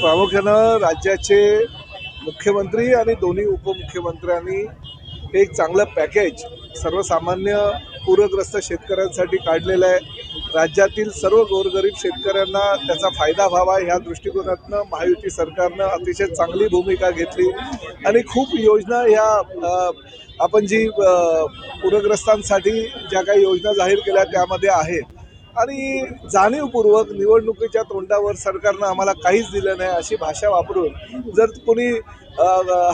प्रामुख्यानं राज्याचे मुख्यमंत्री आणि दोन्ही उपमुख्यमंत्र्यांनी एक चांगलं पॅकेज सर्वसामान्य पूरग्रस्त शेतकऱ्यांसाठी काढलेलं आहे. राज्यातील सर्व गोरगरीब शेतकऱ्यांना त्याचा फायदा व्हावा ह्या दृष्टिकोनातनं महायुती सरकारनं अतिशय चांगली भूमिका घेतली. आणि खूप योजना ह्या आपण जी पूरग्रस्तांसाठी ज्या काही योजना जाहीर केल्या त्यामध्ये आहेत आणि जाणीवपूर्वक निवडणुकीच्या तोंडावर सरकारनं आम्हाला काहीच दिलं नाही अशी भाषा वापरून जर कोणी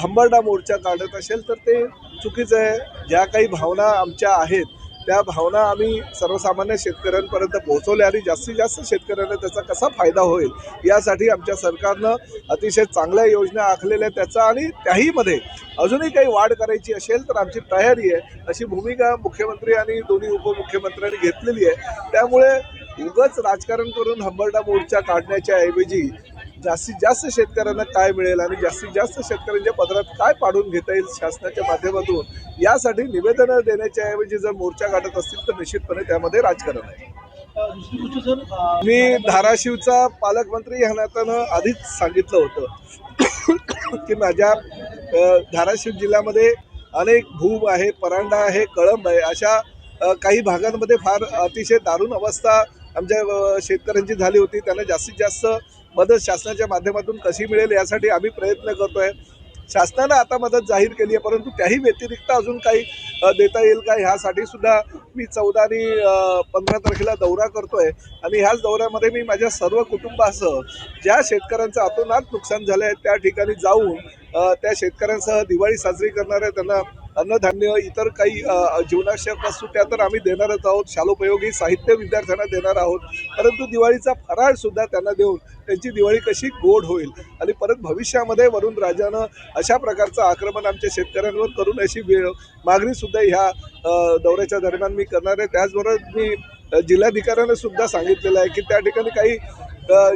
हंबरडा मोर्चा काढत असेल तर ते चुकीचं आहे. ज्या काही भावना आमच्या आहेत त्या भावना आम्ही सर्वसामान्य शेतकऱ्यांपर्यंत पोहोचवल्या आणि जास्तीत जास्त शेतकऱ्यांना त्याचा कसा फायदा होईल यासाठी आमच्या सरकारनं अतिशय चांगल्या योजना आखलेल्या त्याचा आणि त्याहीमध्ये अजूनही काही वाढ करायची असेल तर आमची तयारी आहे. अशी भूमिका मुख्यमंत्री आणि दोन्ही उपमुख्यमंत्र्यांनी घेतलेली आहे. त्यामुळे उगच राजकारण करून हंबरडा मोर्चा काढण्याच्या ऐवजी जास्तीत जास्त शेतकऱ्यांना काय मिळेल आणि जास्तीत जास्त शेतकऱ्यांच्या पदरात काय पाडून घेता येईल शासनाच्या माध्यमातून यासाठी निवेदनं देण्याच्या ऐवजी जर मोर्चा काढत असतील तर निश्चितपणे त्यामध्ये राजकारण आहे. मी धाराशिवचा पालकमंत्री ह्या नात्यानं आधीच सांगितलं होतं की माझ्या धाराशिव जिल्ह्यामध्ये अनेक भूम आहे परांडा आहे कळंब आहे अशा काही भागांमध्ये फार अतिशय दारुण अवस्था आमच्या शेतकऱ्यांची झाली होती. त्यांना जास्तीत जास्त मदत शासनाच्या माध्यमातून कशी मिळेल यासाठी आम्ही प्रयत्न करतो आहे शासनानं आता मदत जाहीर केली आहे परंतु त्याही व्यतिरिक्त अजून काही देता येईल का ह्यासाठी सुद्धा मी चौदा आणि पंधरा तारखेला दौरा करतो आहे आणि ह्याच दौऱ्यामध्ये मी माझ्या सर्व कुटुंबासह ज्या शेतकऱ्यांचं अतोनात नुकसान झालं आहे त्या ठिकाणी जाऊन त्या शेतकऱ्यांसह दिवाळी साजरी करणार आहे त्यांना अन्नधान्य इतर काही अ, जीवनावश्यक वस्तू त्या तर आम्ही देणारच आहोत. शालोपयोगी साहित्य विद्यार्थ्यांना देणार आहोत. परंतु दिवाळीचा फराळ सुद्धा त्यांना देऊन त्यांची दिवाळी कशी गोड होईल आणि परत भविष्यामध्ये वरून राजानं अशा प्रकारचं आक्रमण आमच्या शेतकऱ्यांवर करून अशी वेळ मागणी सुद्धा ह्या दौऱ्याच्या दरम्यान मी करणार आहे. त्याचबरोबर मी जिल्हाधिकाऱ्यांना सुद्धा सांगितलेलं आहे की त्या ठिकाणी काही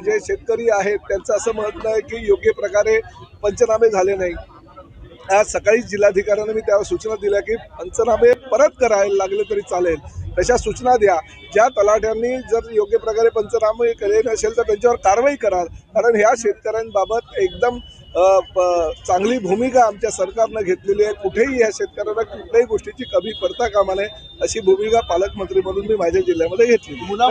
जे शेतकरी आहेत त्यांचं असं म्हणणं आहे की योग्य प्रकारे पंचनामे झाले नाही आज सकाळी जिल्हाधिकाऱ्यांना मी त्यावर सूचना दिल्या की पंचनामे परत करायला लागले तरी चालेल. तशा सूचना द्या. ज्या तलाठ्यांनी जर योग्य प्रकारे पंचनामे केले नसेल तर त्यांच्यावर कारवाई करा कारण ह्या शेतकऱ्यांबाबत एकदम चांगली भूमिका आमच्या सरकारनं घेतलेली आहे. कुठेही या शेतकऱ्यांना कुठल्याही गोष्टीची कमी पडता कामा नये अशी भूमिका पालकमंत्री म्हणून मी माझ्या जिल्ह्यामध्ये घेतली मुला